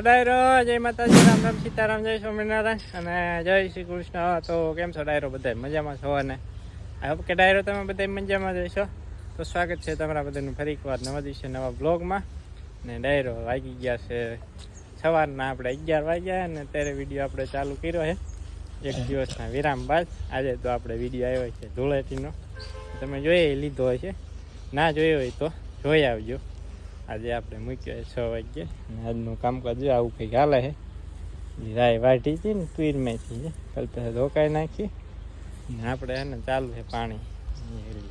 ડાયરો જય માતાજી, રામ રામ, સીતારામ, જય સ્વામિનારાયણ અને જય શ્રી કૃષ્ણ. તો કેમ છો ડાયરો બધા? મજામાં છો અને? આઈ હોપ કે ડાયરો તમે બધા મજામાં જઈશો તો સ્વાગત છે તમારા બધાનું ફરી એકવાર નવા દિવસે નવા બ્લોગમાં ને ડાયરો વાગી ગયા છે સવારના, આપણે અગિયાર વાગ્યા અને અત્યારે વીડિયો આપણે ચાલુ કર્યો છે. એક દિવસના વિરામ બાદ. આજે તો આપણે વીડિયો આવ્યો છે ધૂળેટીનો. તમે જોઈ લીધો હશે. ના જોયો હોય તો જોઈ આવજો. આજે આપણે મૂક્યો છ વાગ્યે. અને આજનું કામકાજ આવું કંઈક હાલે છે. રાય વાટી હતી ને તુરમેથી છે. કાલ પછી ધોકાઈ નાખી. ને આપણે એને ચાલુ છે પાણી.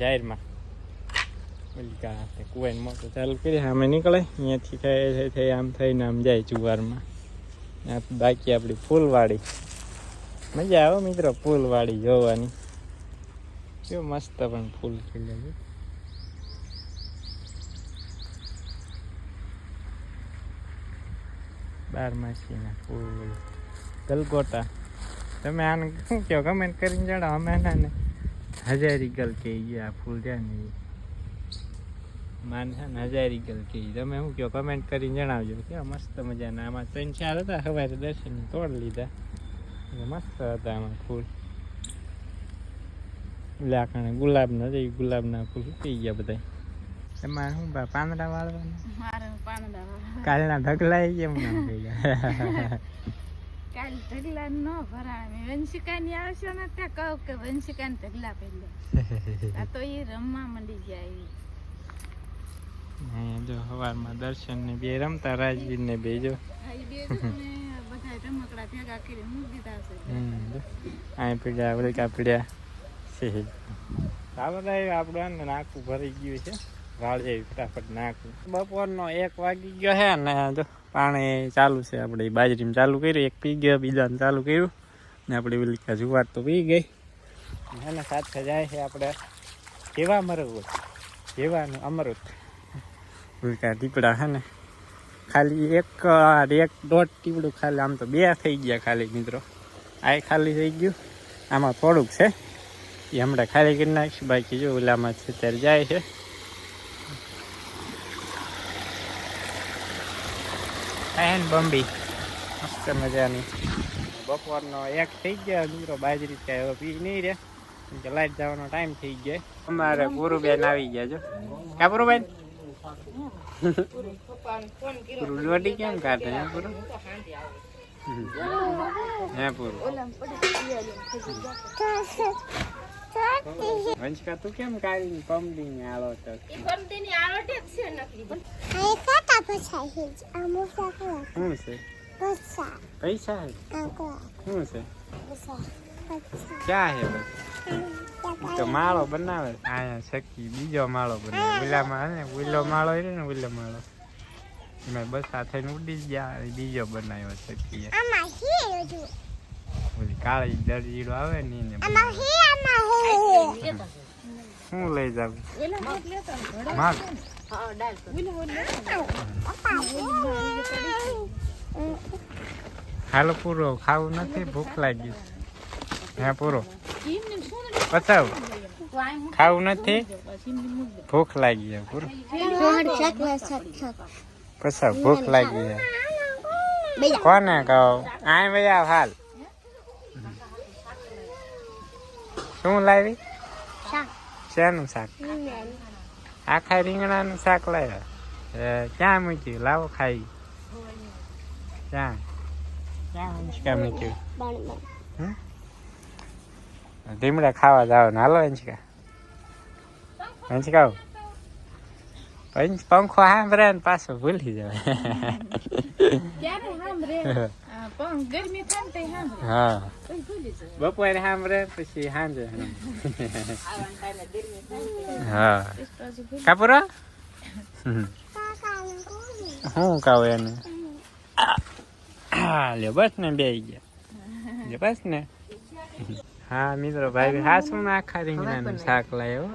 જાહેરમાં. ઓલી આપણે કુવાઈને મોટું ચાલુ કરી સામે નીકળે. અહીંયાથી થાય થઈ આમ થઈને આમ જાય જુવારમાં. બાકી આપણી ફૂલવાડી. મજા આવે મિત્રો ફૂલવાડી જોવાની. કેવું મસ્ત પણ ફૂલ ખીલે છે. બારમાસીના ફૂલ. ગલગોટા. તમે આને શું કહો? કમેન્ટ કરીને જણાવો. અમે ને હજારી ગલ કે આ ફૂલ છે ને માને છે ને હજારી ગલ કે ઈ. તમે શું કહો? કમેન્ટ કરીને જણાવજો. કેવા મસ્ત મજાના. આમાં ત્રણ ચાર હતા. સવારે દર્શન તોડ લીધા. મસ્ત હતા આમાં ફૂલ. ઓલા કારણે ગુલાબના ગુલાબના ફૂલ થઈ ગયા બધા એમાં શું પાંદડા વાળવાના. કાલના ઢગલા કેમ નામ થઈ ગયા કાલ ઢગલા ન ભરાવે વંશિકાની આવશે ને ત્યાં કહું કે વંશિકાને ઢગલા પહેલા આ તો એ રમવા મંડી જાય જો સવારમાં દર્શન ને બે રમતા રાજવીર ને બે જો. આ ઈ બે જણને બધા રમકડા ભેગા કરી મૂકી દીધા છે. હમ, પીડ્યા વળકા પીડ્યા. છે. ચાલો ભાઈ નાકું ભરી ગયું છે. વાળ જેવી ફટાફટ નાખું. બપોરનો એક વાગી ગયો છે ને જો પાણી ચાલુ છે. આપણે બાજરીમાં ચાલુ કર્યું, એક પી ગયો, બીજાને ચાલુ કર્યું. ને આપણે વિલિકા જુવાર તો પી ગઈ. એના સાથે જાય છે આપણે કેવા મરવું કેવાનું અમૃત. વિલિકા દીપડા છે ને. ખાલી એક એક દોઢ ટીપડું ખાલી, આમ તો બે થઈ ગયા ખાલી મિત્રો. આ ખાલી થઈ ગયું. આમાં થોડુંક છે. એ હમણાં ખાલી કરી નાખીશું. બાકી જો ઓલામાં છે ત્યારે જાય છે. એન બંબી મસ્ત મજાની. બપોરનો એક થઈ ગયા મિત્રો બાજરી છે, હવે પી નહીં રે કે લાઈટ જવાનો ટાઈમ થઈ ગયો. અમારે ગુરુબેન આવી ગયા જો કા ગુરુબેન? પૂરું લોટી કેમ કાઢે હે પૂરું હે પૂરું વંશકા તું કેમ કાઢીને પંપડીને આળો તો શું છે પૈસા શું છે ક્યાં હે બસ તો માળો બનાવે અહીંયા શકી બીજો માળો બનાવે ઓલામાં ને ઉલ્લો માળો રહ્યો ને ઉલ્લો માળો એમાં બસ સાથે ઉડી જ ગયા અને બીજો બનાવ્યો શકી ઓલી કાળી દરજીડો આવે ને એને શું લઈ જાવ માગ હાલો પૂરો. ખાવું નથી ભૂખ લાગી. હા પૂરો. પચાવ. ખાવું નથી ભૂખ લાગી છે પૂરો. પચાવ ભૂખ લાગી કોને કહો? આય ભાઈ હાલ. શું લાવી? શેનું શાક? આખા રીંગણાનું શાક લાવ્યા? એ ક્યાં મૂક્યું? લાવો ખાઈ. ક્યાં? ક્યાં અંશકા મૂક્યું? લીમડા ખાવા જાવ ને. હાલો અંશકા અંશકા પંચ પંખો સાંભળે ને પાછો ભૂલી જાય પણ ગરમી થાય ને હા. પછી બપોરે સાંભળે પછી સાંજે હા. પછી હું કાવ એને? હા લ્યો બસ ને બે ગયા. લ્યો બસ ને. હા મિત્રો ભાઈ હા શું આખા રીંગણાનું શાક લાવ્યો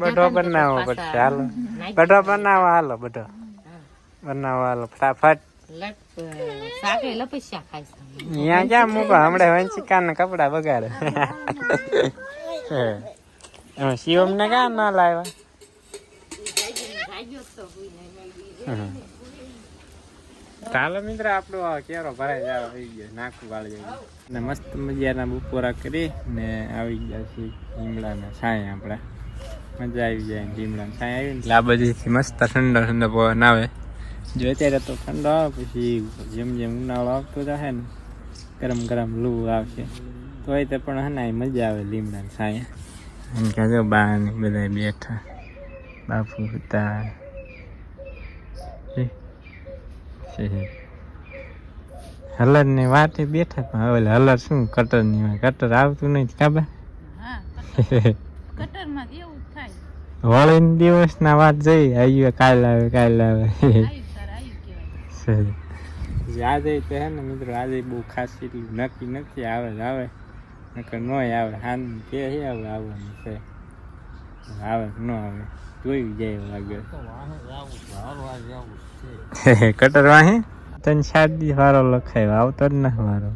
બઢો બનાવો પડશે હાલો. બધો બનાવો હાલો બધો બનાવો હાલો ફટાફટ. અહીંયા ક્યાં મૂકો હમણાં વંશિકાના કપડા બગાડે. શિવમ ને ક્યાં ના લાવ્યા. ચાલો મિત્ર આપણો કેરો ભરાઈ જાય આવી ગયો નાખું વાળી ને મસ્ત મજાના બપોરા કરી ને આવી ગયા છે લીમડાના છાંય આપણે. મજા આવી જાય લીમડાના છાંય આવી ને આ બધીથી મસ્ત ઠંડો ઠંડો પવન આવે. જો અત્યારે તો ઠંડો આવે પછી જેમ જેમ ઉનાળો આવતો જશે ને ગરમ ગરમ લૂ આવશે. તોય તે પણ હનાય મજા આવે લીમડાના છાંય. એમ કે જો બા ને બધા બેઠા. બાપુ હતા હલરની વાતે બેઠા પણ હવે હલર શું કટરની હોય કટર આવતું નથી કાબા હા કટર. માં એવું થાય. વળીને દિવસ ના વાત જઈ આવ્યું કાલ આવે કાલ આવે આયુ તાર આયુ કહેવાય આજે તો હે ને મિત્રો આજે બહુ ખાસ એટલું નક્કી નથી આવે જ આવે. નકર ન આવે હાન કે હે હવે આવવાનું છે. આવે ન આવે જોઈ જાય એવું લાગે કટર વાહે? તને શાદી વારો લખાય આવતો જ ના વારો.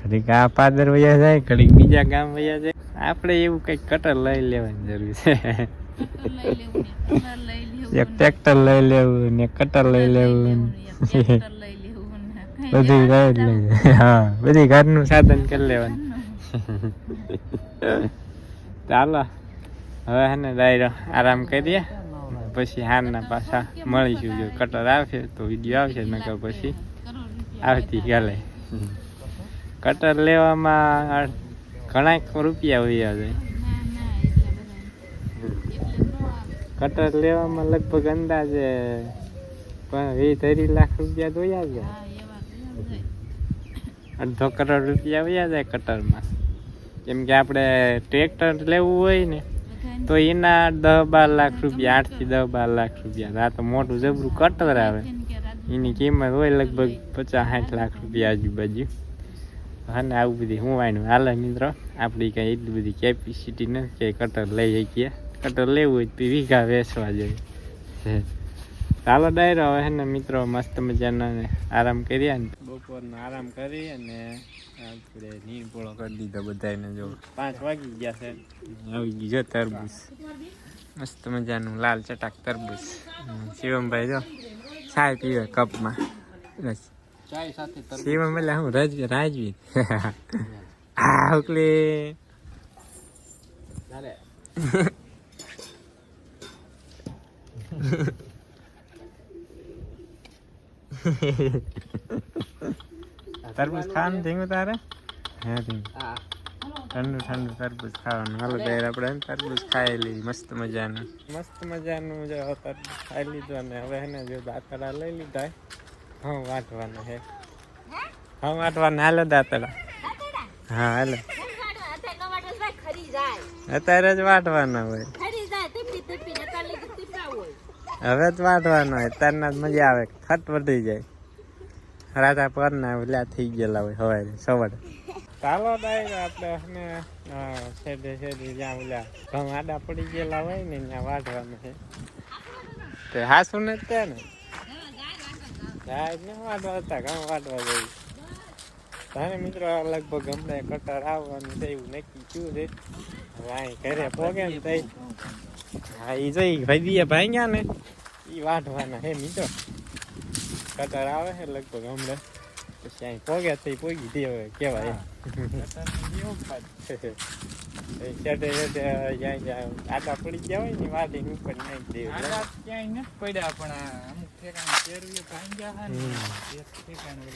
ઘડીક આ પાદર વયા જાય ઘડીક બીજા ગામ વયા જાય. આપણે એવું કંઈક કટર લઈ લેવાની જરૂર છે. કટર લઈ એક ટ્રેક્ટર લઈ લેવું ને કટર લેવું લઈ લેવું બધું હા બધી ઘરનું સાધન કરી લેવાનું. ચાલો હવે હે ને ડાયરો આરામ કરીએ. પછી હારના પાછા મળીશું. જો કટર આવશે તો વીડિયો આવશે નકર પછી આવતી કાલે કટર લેવામાં ઘણા રૂપિયા હોય જાય કટર લેવામાં લગભગ અંદાજે પણ વીસ ત્રીસ લાખ રૂપિયા જોયા. છે અડધો કરોડ રૂપિયા વયા જાય કટરમાં. કેમ કે આપણે ટ્રેક્ટર લેવું હોય ને તો એના દસ બાર લાખ રૂપિયા આઠથી દસ બાર લાખ રૂપિયા. આ તો મોટું જબરું કટર આવે. એની કિંમત હોય લગભગ પચાસ સાઠ લાખ રૂપિયા આજુબાજુ. અને આવું બધી હું વાયનું. હાલે મિત્રો આપણી કાંઈ એટલી બધી કેપેસિટી નથી કે કટર લઈ શકીએ. કટર લેવું તો વીઘા વેચવા જોઈએ હે. ચાલો ડાયરો હવે હે ને મિત્રો મસ્ત મજાના આરામ કર્યા ને. બપોરનો આરામ કરી અને આપણે પોળો કરી દીધો બધાને જો. પાંચ વાગી ગયા છે. આવી ગયો જો તરબૂચ. મસ્ત મજાનું લાલ ચટાક તરબૂચ. શિવમભાઈ જો ચાય પીવે કપમાં. બસ. ચાય સાથે શિવમ એટલે હું રજ રાજવી ઉકલી. ચાલે તરબૂચ ખાવાનું થયું તારે હે ધીંગું ઠંડુ ઠંડુ તરબૂચ ખાવાનું. હાલો ત્યારે આપણે તરબૂચ ખાઈ લીધી. મસ્ત મજાનું. મસ્ત મજાનું જો તરબૂચ ખાઈ લીધું અને હવે એને જો દાતડા લઈ લીધા હા. વાટવાના હે. હા વાટવાના. હાલો દાતડા હા હાલો. અત્યારે જ વાટવાના હોય. હવે જ વાટવાનો હોય તારના જ મજા આવે ખટ વધી જાય. રાધા પરના લ્યા થઈ ગયેલા હોય હવે સવારે. ચાલો ડાયરો આપણે ને છેડે છેડે જ્યાં ઓલા ઘઉં આડા પડી ગયેલા હોય ને, ત્યાં વાઢવાનું છે. તે હાસુ ને તે ને. ને વાટવા હતા, ઘઉં વાટવા જઈ તારે મિત્રો, લગભગ ગમે કટર આવવાનું છે, એવું નક્કી થયું છે. અહીં ઘરે પોગે ને હા એ જઈ ભાઈ ભાઈ ને એ વાઢવાના હે મિત્રો. કટર આવે છે લગભગ હમણાં. પછી અહીં પોગ્યા થઈ પોગી દે હવે કેવાય છેટે છેટે જ્યાં જ્યાં આટા પડી ગયા હોય ને વાટીને ઉપર નાખી દે ક્યાંય નથી પડ્યા પણ અમુક ઠેકાણે ભાંગ્યા. એક ઠેકાણે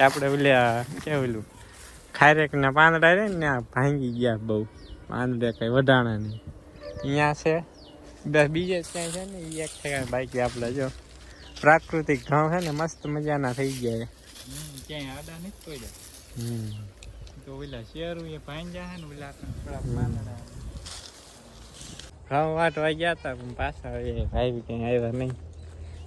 આપણે ઓલ્યા કેવું ઓલું ખારેક ના પાંદડા રે ને આ ભાંગી ગયા બહુ. પાંદડા કઈ વધાણા નહીં. અહીંયા છે. બસ બીજે ક્યાંય છે ને એ એક ઠેકાણે બાકી આપણે જો. પ્રાકૃતિક ઘઉં છે ને મસ્ત મજાના થઈ ગયા ક્યાંય આડા નથી પડ્યા. તો ઓલા શેરું એ ભાંગ્યા છે ને ઓલા થોડા ઘઉં વાટવા ગયા હતા પણ પાછા એ ભાઈ ક્યાંય આવ્યા નહીં.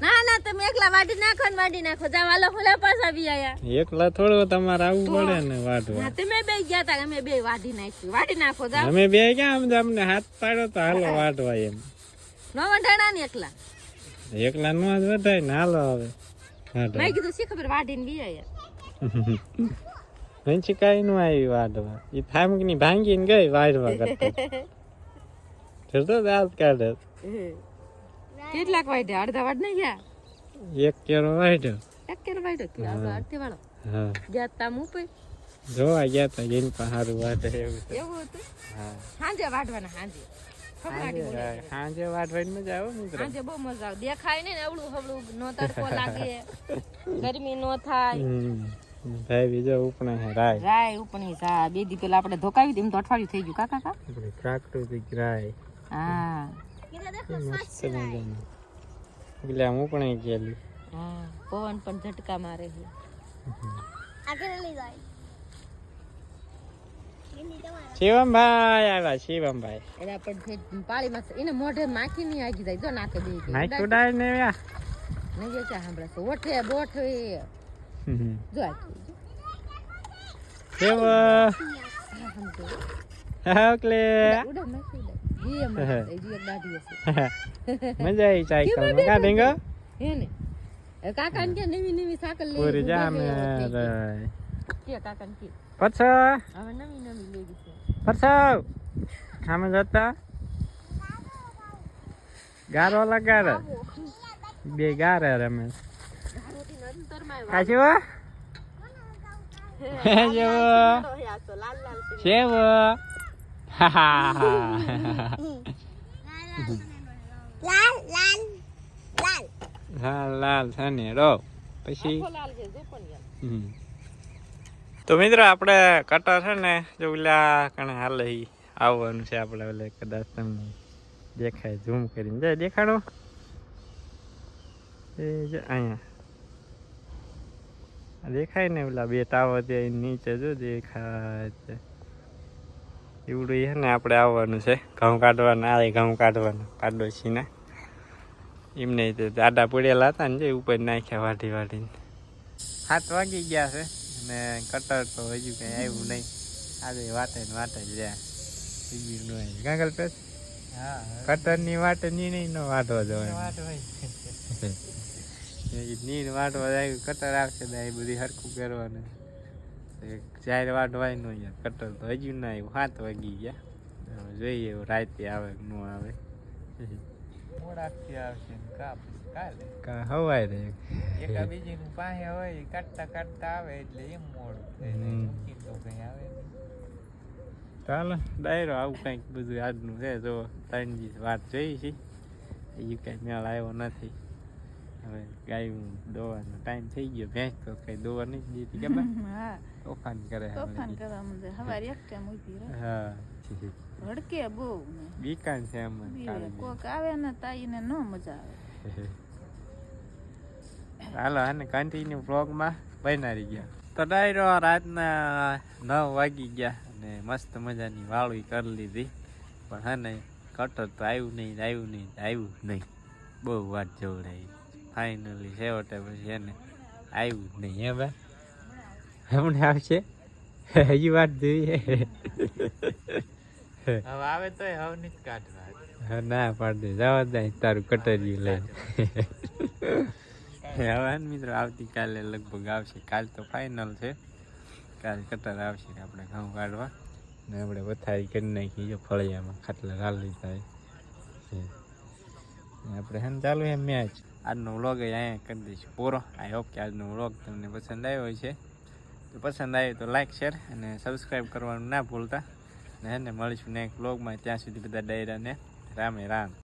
ના ના તમે એકલા વાડી નાખો ને વાડી નાખો. જાવાલો ખુલા પાછા બી આયા. એકલા થોડો તમારે આવવું પડે ને વાટવા હા તમે બે ગયા તા અમે બે વાડી નાખી. વાડી નાખો જા અમે બે ક્યાં આમ અમને હાથ પાડો તો હાલો વાડવા એમ. નો વઢાણા ને એકલા? એકલા નો જ વધાય ને હાલો હવે. મેં કીધું શી ખબર વાડીને બી આયા? વંશી કઈ નું આવી વાટવા એ થામકની ભાંગીને ગઈ વાડવા કરતા. જોતો દાંત કાઢે. કેટલાક વાટ્યા અડધા વાડ નહીં ગયા? એક કેરો વાઢ્યો એક કેરો વાળો કે આ અડધી વાળો. હા. ગયા તામ ઉપર જોવા ગયા તા જઈને પાસે સારું વાટે એવું એવું હતું? હા. સાંજે વાઢવાના સાંજે સાંજે વાટવાની મજા આવે મિત્રો. સાંજે બહુ મજા આવે. દેખાય ને અવળું હવળું નો તડકો લાગે. ગરમી નો થાય. હમ. ભાઈ બીજો ઉપણા હે રાય. રાય ઉપણી સા બે દી પેલા આપણે ધોકાવી દીધું તો અઠવાડિયું થઈ ગયું. કાકા કા આપણે પ્રાકૃતિક રાય. હા. મસ્ત મજાની એટલે ગયેલી હા પવન પણ ઝટકા મારે છે શિવમભાઈ માખી નહીં આગી જાય નાખે દે નાખ ઉડાય બોઠે જો જી જી મજા આવી સાયકલ કા ઢીંગો હે ને? એ કાકાને કે નવી નવી સાકલ લઈ પૂરી કે હવે નવી નવી લઈ ગઈ પછો જતા. ગારો લગાડે. બે ગારે રમે. કાશી જેવો લાલ લાલ લાલ હા લાલ રો પછી. તો મિત્રો આપણે કટર છે ને જો ઓલા કણે હાલે આવવાનું છે આપણે ઓલે કદાચ તમને દેખાય ઝૂમ કરીને જાય દેખાડો એ જો અહીંયા દેખાય ને ઓલા બે ટાવર ત્યાં નીચે જો દેખાય છે એવડું છે ને આપણે આવવાનું છે. ઘઉં કાઢવાના આ ઘઉં કાઢવાના પાડોશીના એમને તે દાદા પડેલા હતા ને જે ઉપર નાખ્યા વાઢી વાઢીને. સાત વાગી ગયા છે અને કટર તો હજુ કંઈ આવ્યું નહીં. આજે વાટે ને વાટે જ રહ્યા. બીજું નું ગાગલ પેસ હા કટરની વાટે ની નહીં નો વાટવા હોય. નીર વાટવા જાય કટર આવશે બધી હરખું કરવાનું. ચાર વાટવાય નો યાર કટર તો હજુ ના આવ્યું સાત વાગી ગયા. હવે જોઈએ એવું રાતે આવે કે ન આવે. ચાલો ડાયરો આવું કંઈક બધું આજનું છે. જો ત્રણ દિવસ વાત જોઈ છે. એ કંઈ મેળ આવ્યો નથી. હવે ગાયું દોવાનો ટાઈમ થઈ ગયો. ભેંસ તો કઈ દોવા નહીં દીધી કે હા. તોફાન કરે તોફાન હવે. કરવા મને હવારે એક ટાઈમ ઊભી રહે હા ભડકે બહુ બીકાન છે એમ કોક આવે ને તાઈને નો મજા આવે હાલો અને કન્ટિન્યુ બ્લોગમાં બનારી ગયા તો ડાયરો રાતના નવ વાગી ગયા અને મસ્ત મજાની વાળી કરી લીધી પણ હા નહીં કટર તો આવ્યું નહીં આવ્યું નહીં આવ્યું નહીં બહુ વાત જોવડાવી ફાઇનલી છેવટે પછી એને આવ્યું જ નહીં હે બા હમણાં આવશે? હજી વાત જોઈએ. હવે આવે તો હવે જ કાઢવા. ના પાડી દે. જવા દે તારું કટરિયું લઈ હવે મિત્રો આવતીકાલે લગભગ આવશે. કાલ તો ફાઇનલ છે. કાલ કટર આવશે આપણે ઘઉં કાઢવા. ને આપણે વથારી કરી નાખી જો ફળિયામાં. ખાટલા લાલી થાય આપણે હે ચાલુ એમ મેચ આજનો વ્લોગ અહીંયા કરી દઈશું. પૂરો. આઈ હોપ કે આજનો વ્લોગ તમને પસંદ આવ્યો છે પસંદ આવ્યો તો લાઈક શેર અને સબસ્ક્રાઈબ કરવાનું ના ભૂલતા. ને મળીશું નેક્સ્ટ બ્લોગમાં ત્યાં સુધી બધા ડાયરાને રામે રામ.